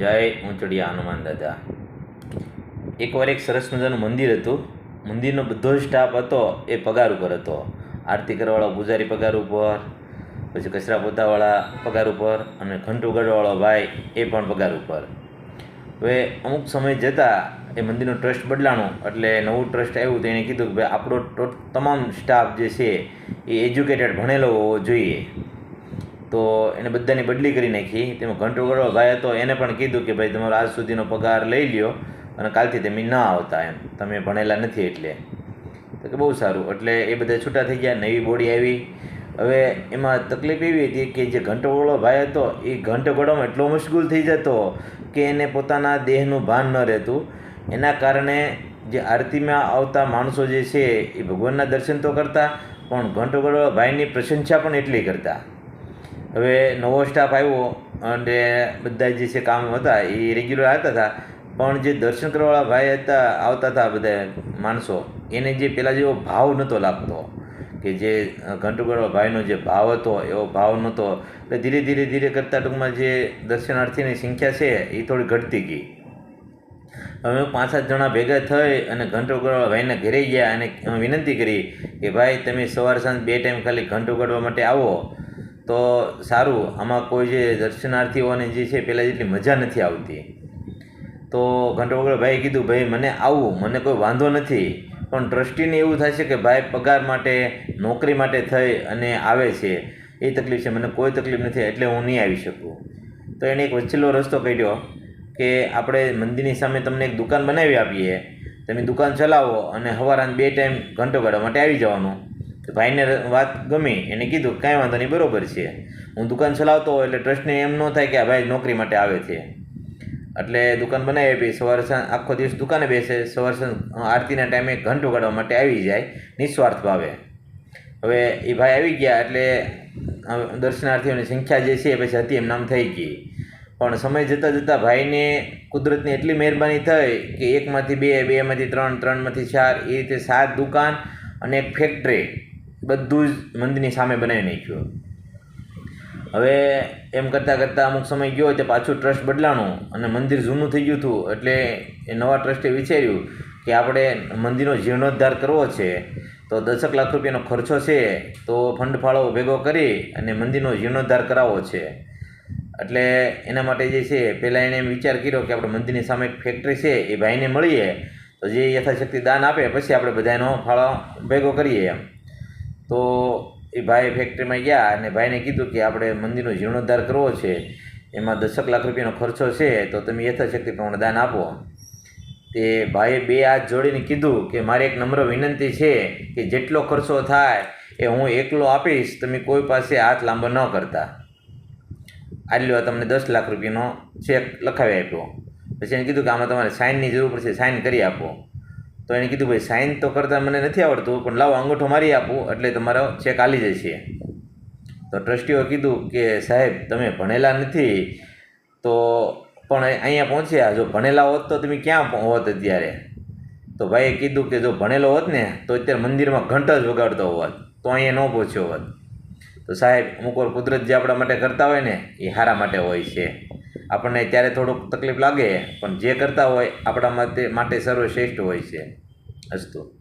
જય ઊંચડિયા હનુમાન દાદા. એકવાર એક સરસ મજાનું મંદિર હતું. મંદિરનો બધો સ્ટાફ હતો, એ પગાર ઉપર હતો. આરતી કરવાવાળો, પૂજારી પગાર ઉપર, પછી કચરા પોતાવાળા પગાર ઉપર અને ઘંટ ઉગાડવાવાળો ભાઈ, એ પણ પગાર ઉપર. હવે અમુક સમય જતાં એ મંદિરનું ટ્રસ્ટ બદલાણું, એટલે નવું ટ્રસ્ટ આવ્યું તો એણે કીધું કે ભાઈ આપણો તમામ સ્ટાફ જે છે, એ એજ્યુકેટેડ ભણેલો હોવો જોઈએ. તો એને બધાની બદલી કરી નાખી. તેમાં ઘંટો ગળો ભાઈ હતો એને પણ કીધું કે ભાઈ તમારો આજ સુધીનો પગાર લઈ લ્યો અને કાલથી તમે ન આવતા એમ. તમે ભણેલા નથી એટલે. તો કે બહુ સારું. એટલે એ બધા છૂટા થઈ ગયા, નવી બોડી આવી. હવે એમાં તકલીફ એવી હતી કે જે ઘંટોવાળો ભાઈ હતો, એ ઘંટો ગળવામાં એટલો મશગુલ થઈ જતો કે એને પોતાના દેહનું ભાન ન રહેતું. એના કારણે જે આરતીમાં આવતા માણસો જે છે, એ ભગવાનના દર્શન તો કરતા, પણ ઘંટો ગળવા ભાઈની પ્રશંસા પણ એટલી કરતા. હવે નવો સ્ટાફ આવ્યો અને બધા જે છે કામ હતા, એ રેગ્યુલર આવતા હતા. પણ જે દર્શન કરવાવાળા ભાઈ હતા, આવતા હતા બધા માણસો, એને જે પહેલાં જેવો ભાવ નહોતો લાગતો. કે જે ઘંટુગઢવા ભાઈનો જે ભાવ હતો, એવો ભાવ નહોતો એટલે ધીરે ધીરે ધીરે કરતાં ટૂંકમાં જે દર્શનાર્થીની સંખ્યા છે, એ થોડી ઘટતી ગઈ. અમે પાંચ સાત જણા ભેગા થઈ અને ઘંટો ઉગાડવા ભાઈને ઘરે ગયા અને વિનંતી કરી કે ભાઈ, તમે સવાર સાંજ બે ટાઈમ ખાલી ઘંટો ઉગાડવા માટે આવો. તો સારું, આમાં કોઈ જે દર્શનાર્થીઓને જે છે, પહેલાં જેટલી મજા નથી આવતી. તો ઘંટો વગર ભાઈએ કીધું, ભાઈ, મને આવું, મને કોઈ વાંધો નથી, પણ ટ્રસ્ટીને એવું થાય છે કે ભાઈ, પગાર માટે, નોકરી માટે થઈ અને આવે છે. એ તકલીફ છે, મને કોઈ તકલીફ નથી, એટલે હું નહીં આવી શકું. તો એણે એક વચ્ચેલો રસ્તો કાઢ્યો કે આપણે મંદિરની સામે તમને એક દુકાન બનાવી આપીએ. તમે દુકાન ચલાવો અને સવારના બે ટાઈમ ઘંટો કાઢવા માટે આવી જવાનું. તો ભાઈને વાત ગમી. એને કીધું, કાંઈ વાંધો નહીં, બરોબર છે. હું દુકાન ચલાવતો હોય એટલે ટ્રસ્ટને એમ ન થાય કે આ ભાઈ નોકરી માટે આવે છે. એટલે દુકાન બનાવી આપી. સવારે સાંજ, આખો દિવસ દુકાને બેસે. સવાર સાંજ આરતીના ટાઈમે ઘંટો ઉગાડવા માટે આવી જાય. નિસ્વાર્થ ભાવે. હવે એ ભાઈ આવી ગયા એટલે દર્શનાર્થીઓની સંખ્યા જે છે પછી હતી એમ નામ થઈ ગઈ. પણ સમય જતાં જતાં ભાઈને કુદરતની એટલી મહેરબાની થઈ કે એકમાંથી બે, બેમાંથી ત્રણ, ત્રણમાંથી ચાર, એ રીતે સાત દુકાન અને એક ફેક્ટરી. બધું જ મંદિરની સામે બનાવી નાખ્યું. હવે એમ કરતાં કરતાં અમુક સમય ગયો તે પાછું ટ્રસ્ટ બદલાણું અને મંદિર જૂનું થઈ ગયું હતું એટલે એ નવા ટ્રસ્ટે વિચાર્યું કે આપણે મંદિરનો જીર્ણોદ્ધાર કરવો છે તો દસક લાખ રૂપિયાનો ખર્ચો છે તો ફંડ ફાળો ભેગો કરી અને મંદિરનો જીર્ણોદ્ધાર કરાવવો છે. એટલે એના માટે જે છે, પહેલાં એણે એમ વિચાર કર્યો કે આપણે મંદિરની સામે એક ફેક્ટરી છે, એ ભાઈને મળીએ તો જે યથાશક્તિ દાન આપે, પછી આપણે બધાનો ફાળો ભેગો કરીએ એમ. તો એ ભાઈ ફેક્ટરીમાં ગયા અને ભાઈને કીધું કે આપણે મંદિરનો જીર્ણોદ્ધાર કરવો છે, એમાં દસક લાખ રૂપિયાનો ખર્ચો છે, તો તમે યથાશક્તિ પ્રમાણે દાન આપો. તે ભાઈએ બે હાથ જોડીને કીધું કે મારી એક નમ્ર વિનંતી છે કે જેટલો ખર્ચો થાય એ હું એકલો આપીશ, તમે કોઈ પાસે હાથ લાંબો ન કરતા. આટલો તમને દસ લાખ રૂપિયાનો ચેક લખાવી આપ્યો. પછી એને કીધું કે આમાં તમારે સાઇનની જરૂર પડશે સાઇન કરી આપો. તો એણે કીધું, ભાઈ સાઇન તો કરતાં મને નથી આવડતું, પણ લાવો, અંગૂઠો મારી આપું, એટલે તમારો ચેક આલી જશે. તો ટ્રસ્ટીઓ કીધું કે, સાહેબ, તમે ભણેલા નથી, તો પણ અહીંયા પહોંચ્યા. જો ભણેલા હોત તો તમે ક્યાં હોત અત્યારે? તો ભાઈએ કીધું કે, જો ભણેલો હોત ને, તો અત્યારે મંદિરમાં ઘંટ જ વગાડતો હોત, તો અહીંયા ન પહોંચ્યો હોત. તો સાહેબ, અમુક વાર કુદરત જે આપણા માટે કરતા હોય ને, એ સારા માટે હોય છે. આપણને ત્યારે થોડુંક તકલીફ લાગે, પણ જે કરતા હોય, આપણા માટે માટે સર્વશ્રેષ્ઠ હોય છે, અસ્તુ.